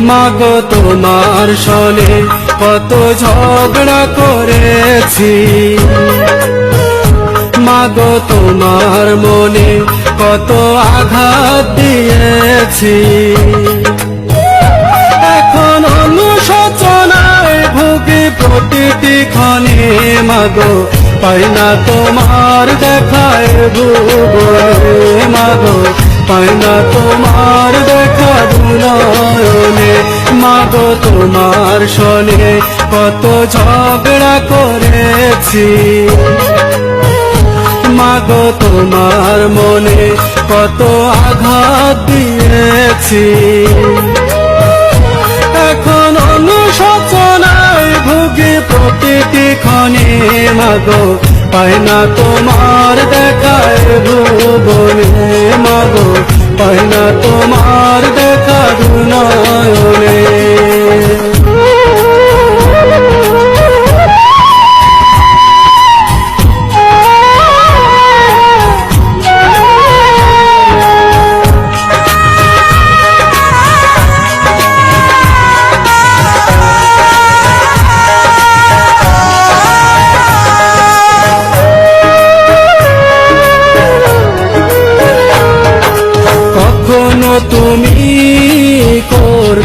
মাগো তোমার সনে কত ঝগড়া করেছি। মাগো তোমার মনে কত আঘাত দিয়েছি। এখন অনুশোচনায় ভুগি প্রতিটি ক্ষণে মাগো পাই না তোমার দেখায় ভুবনে মাগো। পাই না তোমার দেখা দুনয়নে মাগো, তোমার শোনে কত ঝগড়া করেছি। মাগো, তোমার মনে কত আঘাত দিয়েছি। এখন অনুশোচনায় ভুগি প্রতিটি ক্ষণে, মাগো পাই না তোমার দেখায় পাই না তোমার দেখা দুনয়নে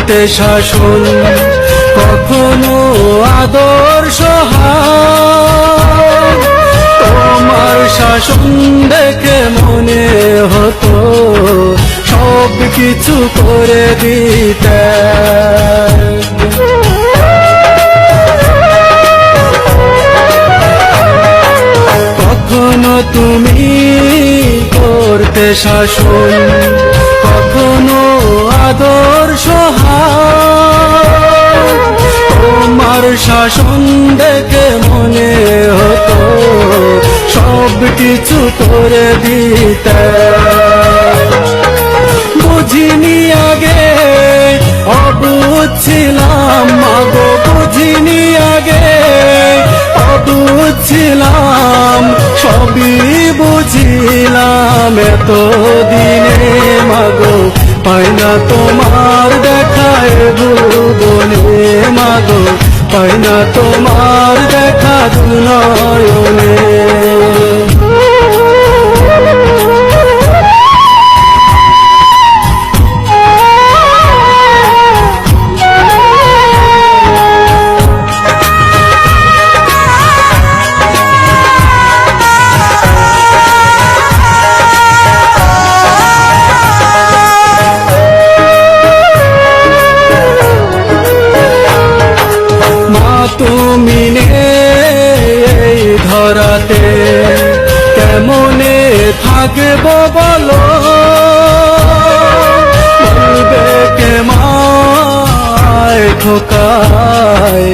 করতে শাসন, কখনো আদর্শ। তোমার শাসন দেখে মনে হতো, সব কিছু করে দিতে কখনো তুমি করতে শাসন, কখনো আদর্শ। তোমার শাসন দেখে মনে হতো, সব কিছু করে দিতে। বুঝিনি আগে অবুঝছিলাম মাগো, বুঝিনি আগে অবুঝছিলাম সবই বুঝিলাম এত দিনে মাগো। পাই না তোমার দেখায় ভুবনে মাগো পাই না তোমার দেখা দুনয়নে কেমনে থাকব বলো? বলবে কে মায় খোকায়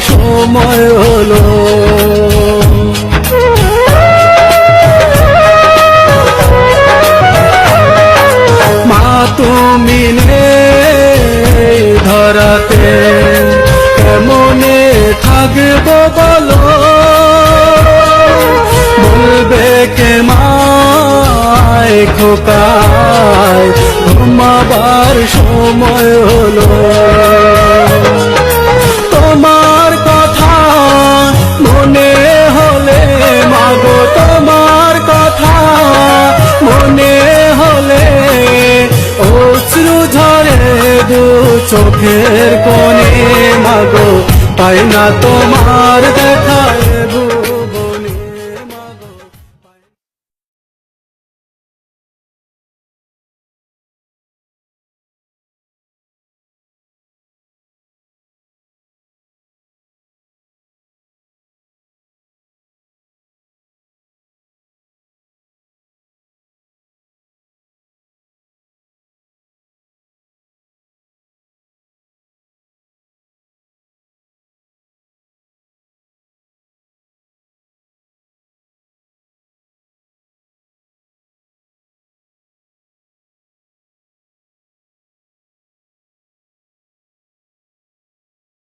সময় হলো। মা তুমি খোকায় ঘুমাবার সময় হলো। তোমার কথা মনে হলে, মাগো, তোমার কথা মনে হলে, অশ্রু ঝরে দু চোখের কোণে, মাগো পাই না তোমার দেখায়